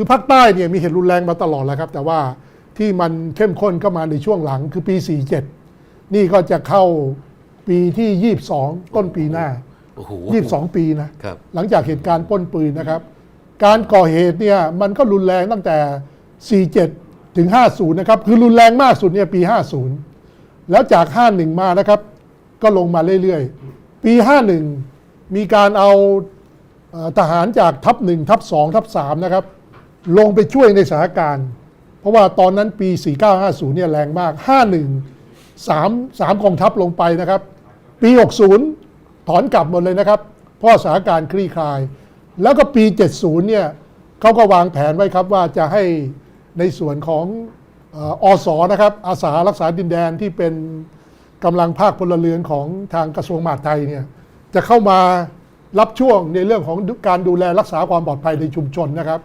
คือภาคใต้เนี่ยมีเหตุรุนแรงมาตลอดแล้วครับ แต่ว่าที่มันเข้มข้นเข้ามาในช่วงหลังคือปี 47 นี่ก็จะเข้าปีที่ 22 ต้นปีหน้าโอ้โห22 ปีนะครับหลังจากเหตุการณ์ปล้นปืนนะครับ การก่อเหตุเนี่ยมันก็รุนแรงตั้งแต่ 47 ถึง 50 นะครับ คือรุนแรงมากสุดเนี่ยปี 50 แล้วจาก 51 มานะครับ ก็ลงมาเรื่อยๆ ปี 51 มีการเอาเอ่อทหารจากทัพหนึ่งทัพสองทัพสามนะครับ ลงไปช่วยในสถานการณ์ เพราะว่าตอนนั้นปี 4950 เนี่ยแรงมาก 51 3 3กองทัพลงไปนะครับ ปี 60 ถอนกลับหมดเลยนะครับ เพราะสถานการณ์คลี่คลาย แล้วก็ปี 70 เนี่ยเขาก็วางแผนไว้ครับว่าจะให้ในส่วนของอ่อนะครับอาสารักษาดินแดนที่เป็นกำลังภาคพลเรือนของทางกระทรวงมหาดไทยเนี่ยจะเข้ามารับช่วงในเรื่องของการดูแลรักษาความปลอดภัยในชุมชนนะครับ